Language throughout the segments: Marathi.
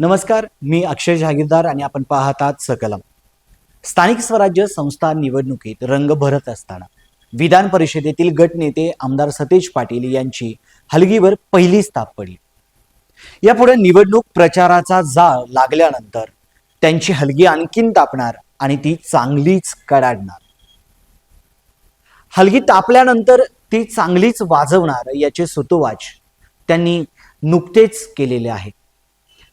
नमस्कार मी अक्षय जहागीरदार आणि आपण पाहतात सकलम. स्थानिक स्वराज्य संस्था निवडणुकीत रंग भरत असताना विधान परिषदेतील गटनेते आमदार सतेज पाटील यांची हलगीवर पहिलीच ताप पडली. यापुढे निवडणूक प्रचाराचा जाळ लागल्यानंतर त्यांची हलगी आणखीन तापणार आणि ती चांगलीच कडाडणार. हलगी तापल्यानंतर ती चांगलीच वाजवणार याचे सुतोवाच त्यांनी नुकतेच केलेले आहेत.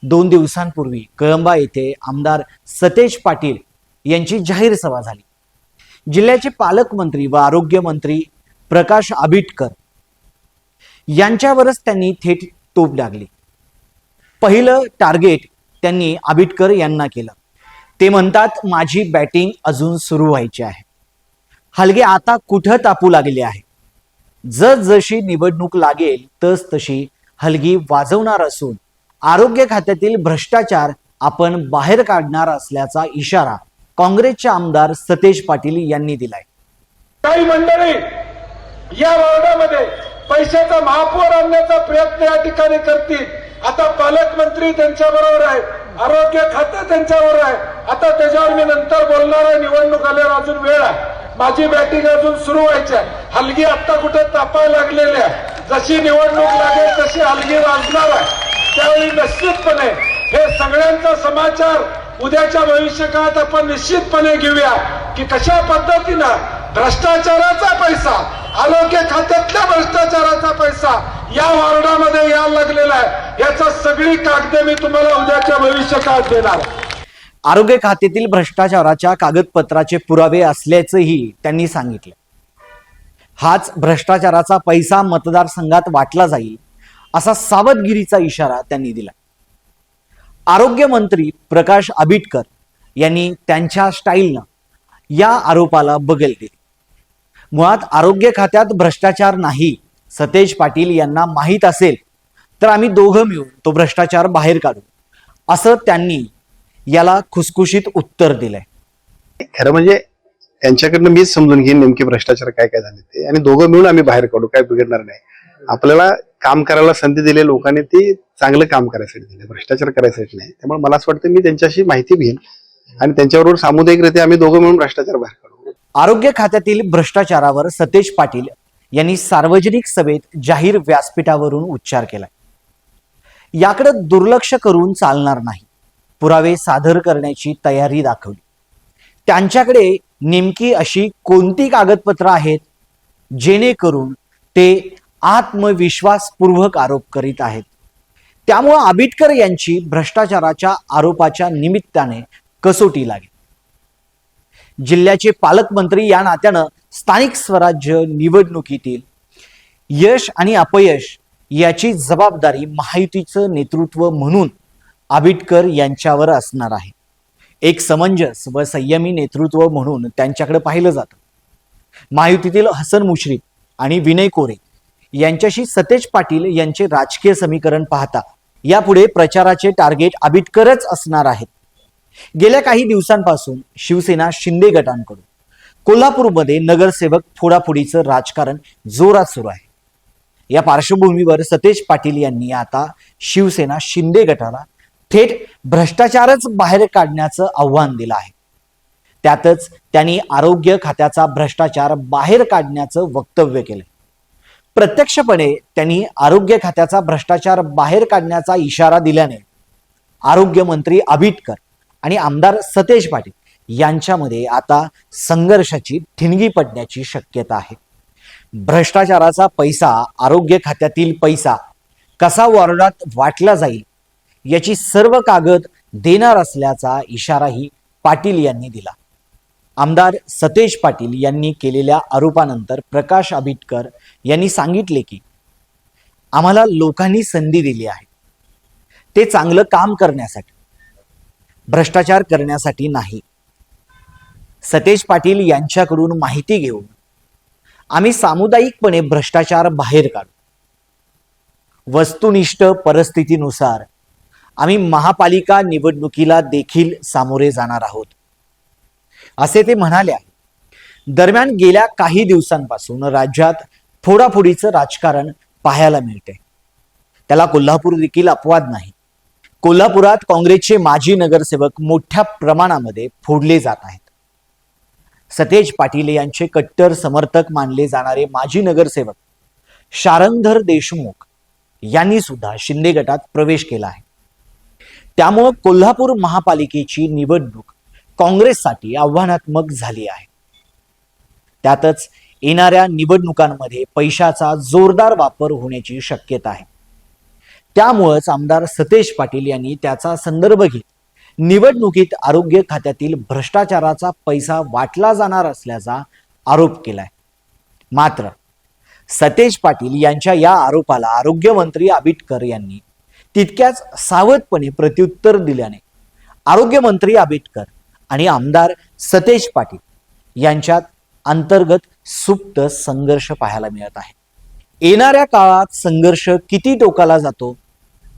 दोन दिवसांपूर्वी कळंबा येथे आमदार सतेज पाटील यांची जाहीर सभा झाली. जिल्ह्याचे पालकमंत्री व आरोग्यमंत्री प्रकाश आबिटकर यांच्यावरच त्यांनी थेट तोप लागली. पहिलं टार्गेट त्यांनी आबिटकर यांना केलं. ते म्हणतात माझी बॅटिंग अजून सुरू व्हायची आहे. हलगे आता कुठं तापू लागले आहे? जसजशी निवडणूक लागेल तस तशी हलगी वाजवणार असून आरोग्य खात्यातील भ्रष्टाचार आपण बाहेर काढणार असल्याचा इशारा काँग्रेसचे आमदार सतेज पाटील यांनी दिलाय. काही मंडळी या वार्डामध्ये पैशाचा महापौर आणण्याचा प्रयत्न या ठिकाणी करतील. आता पालकमंत्री त्यांच्या बरोबर आहे आरोग्य खातं त्यांच्यावर आहे. आता त्याच्यावर मी नंतर बोलणार आहे निवडणूक आल्यावर अजून वेळ आहे. माझी बॅटिंग अजून सुरू व्हायची आहे. हलगी आता कुठे तापायला लागलेली आहे. जशी निवडणूक लागेल तशी हलगी वाजणार आहे. त्यावेळी निश्चितपणे हे सगळ्यांचा समाचार उद्याच्या भविष्यकाळात आपण निश्चितपणे घेऊया की कशा पद्धतीनं भ्रष्टाचाराचा पैसा आरोग्य खात्यातल्या भ्रष्टाचाराचा पैसा या वॉर्डामध्ये यायला लागलेला आहे. याचा सगळी कागद मी तुम्हाला उद्याच्या भविष्यकाळात देणार. आरोग्य खात्यातील भ्रष्टाचाराच्या कागदपत्राचे पुरावे असल्याचंही त्यांनी सांगितलं. हाच भ्रष्टाचाराचा पैसा मतदारसंघात वाटला जाईल असा सावधगिरीचा इशारा त्यांनी दिला. आरोग्य मंत्री प्रकाश आबिटकर यांनी त्यांच्या स्टाईलनं या आरोपाला बगल दिली. मुळात आरोग्य खात्यात भ्रष्टाचार नाही सतेज पाटील यांना माहीत असेल तर आम्ही दोघं मिळून तो भ्रष्टाचार बाहेर काढू असं त्यांनी याला खुसखुशीत उत्तर दिलंय. खरं म्हणजे त्यांच्याकडनं मीच समजून घेईन नेमके भ्रष्टाचार काय काय झाले ते. आणि दोघं मिळून आम्ही बाहेर काढू काय बिघडणार नाही. आपल्याला काम करायला संधी दिली लोकांनी ती चांगलं काम करायसाठी दिले. भ्रष्टाचार करायसाठी नाही. त्यामुळे मला असं वाटतं मी त्यांच्याशी माहिती घेईन आणि त्यांच्याबरोबर सामुदायिकरित्या आम्ही दोघं मिळून भ्रष्टाचार बाहेर काढू. आरोग्य खात्यातील भ्रष्टाचारावर सतेज पाटील यांनी सार्वजनिक सभेत जाहीर व्यासपीठावरून उच्चार केला याकडे दुर्लक्ष करून चालणार नाही. पुरावे सादर करण्याची तयारी दाखवली. त्यांच्याकडे नेमकी अशी कोणती कागदपत्र आहेत जेणेकरून ते आत्मविश्वासपूर्वक आरोप करीत आहेत. त्यामुळं आबिटकर यांची भ्रष्टाचाराच्या आरोपाच्या निमित्ताने कसोटी लागेल. जिल्ह्याचे पालकमंत्री या नात्यानं स्थानिक स्वराज्य निवडणुकीतील यश आणि अपयश याची जबाबदारी महायुतीचं नेतृत्व म्हणून आबिटकर यांच्यावर असणार आहे. एक समंजस व संयमी नेतृत्व म्हणून त्यांच्याकडे पाहिलं जातं. महायुतीतील हसन मुश्रीफ आणि विनय कोरे यांच्याशी सतेज पाटील यांचे राजकीय समीकरण पाहता. यापुढे प्रचाराचे टार्गेट आबिटकरच असणार आहेत. गेल्या काही दिवसांपासून शिवसेना शिंदे गटांकडून. कोल्हापूरमध्ये नगरसेवक फोडाफोडीचं राजकारण जोरात सुरू आहे. या पार्श्वभूमीवर सतेज पाटील यांनी आता शिवसेना शिंदे गटाला थेट भ्रष्टाचारच बाहेर काढण्याचं आव्हान दिलं आहे. त्यातच त्यांनी आरोग्य खात्याचा भ्रष्टाचार बाहेर काढण्याचं वक्तव्य केलं प्रत्यक्षपणे त्यांनी आरोग्य खात्याचा भ्रष्टाचार बाहेर काढण्याचा इशारा दिल्याने आरोग्यमंत्री आबिटकर आणि आमदार सतेज पाटील यांच्यामध्ये आता संघर्षाची ठिणगी पडण्याची शक्यता आहे. भ्रष्टाचाराचा पैसा आरोग्य खात्यातील पैसा कसा वॉर्डात वाटला जाईल याची सर्व कागद देणार असल्याचा इशाराही पाटील यांनी दिला. आमदार सतेज पाटील यांनी केलेल्या आरोपानंतर प्रकाश आबिटकर यांनी सांगितले की आम्हाला लोकांनी संधी दिली आहे. ते चांगलं काम करण्यासाठी भ्रष्टाचार करण्यासाठी नाही. सतेज पाटील यांच्याकडून माहिती घेऊन आम्ही सामुदायिकपणे भ्रष्टाचार बाहेर काढू. वस्तुनिष्ठ परिस्थितीनुसार आम्ही महापालिका निवडणुकीला देखील सामोरे जाणार आहोत. असे ते म्हणाले आहे. दरम्यान गेल्या काही दिवसांपासून राज्यात फोडाफोडीचं राजकारण पाहायला मिळते. त्याला कोल्हापूर देखील अपवाद नाही. कोल्हापुरात काँग्रेसचे माजी नगरसेवक मोठ्या प्रमाणामध्ये फोडले जात आहेत. सतेज पाटील यांचे कट्टर समर्थक मानले जाणारे माजी नगरसेवक शारंधर देशमुख यांनी सुद्धा शिंदे गटात प्रवेश केला आहे. त्यामुळं कोल्हापूर महापालिकेची निवडणूक काँग्रेससाठी आव्हानात्मक झाली आहे. त्यातच येणाऱ्या निवडणुकांमध्ये पैशाचा जोरदार वापर होण्याची शक्यता आहे. त्यामुळंच आमदार सतेज पाटील यांनी त्याचा संदर्भ घेत निवडणुकीत आरोग्य खात्यातील भ्रष्टाचाराचा पैसा वाटला जाणार असल्याचा आरोप केलाय. मात्र सतेज पाटील यांच्या या आरोपाला आरोग्यमंत्री आबिटकर यांनी तितक्याच सावधपणे प्रत्युत्तर दिल्याने आरोग्यमंत्री आबिटकर आणि आमदार सतेज पाटील यांच्यात अंतर्गत सुप्त संघर्ष पाहायला मिळत आहे. येणाऱ्या काळात संघर्ष किती टोकाला जातो?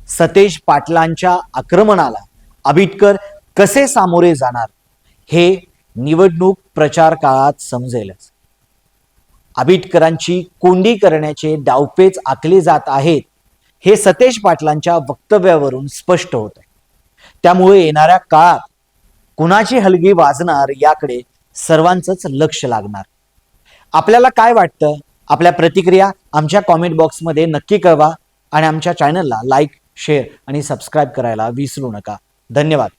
सतेज पाटलांच्या आक्रमणाला आबिटकर कसे सामोरे जाणार? हे निवडणूक प्रचार काळात समजेलच. आबिटकरांची कोंडी करण्याचे डावपेच आखले जात आहेत हे सतेज पाटलांच्या वक्तव्यावरून स्पष्ट होत आहे त्यामुळे येणाऱ्या काळात कुणाची हलगी वाजणार याकडे सर्वांचंच लक्ष लागणार. आपल्याला काय वाटतं? आपल्या प्रतिक्रिया आमच्या कॉमेंट बॉक्समध्ये नक्की कळवा आणि आमच्या चॅनलला लाईक शेअर आणि सबस्क्राईब करायला विसरू नका. धन्यवाद.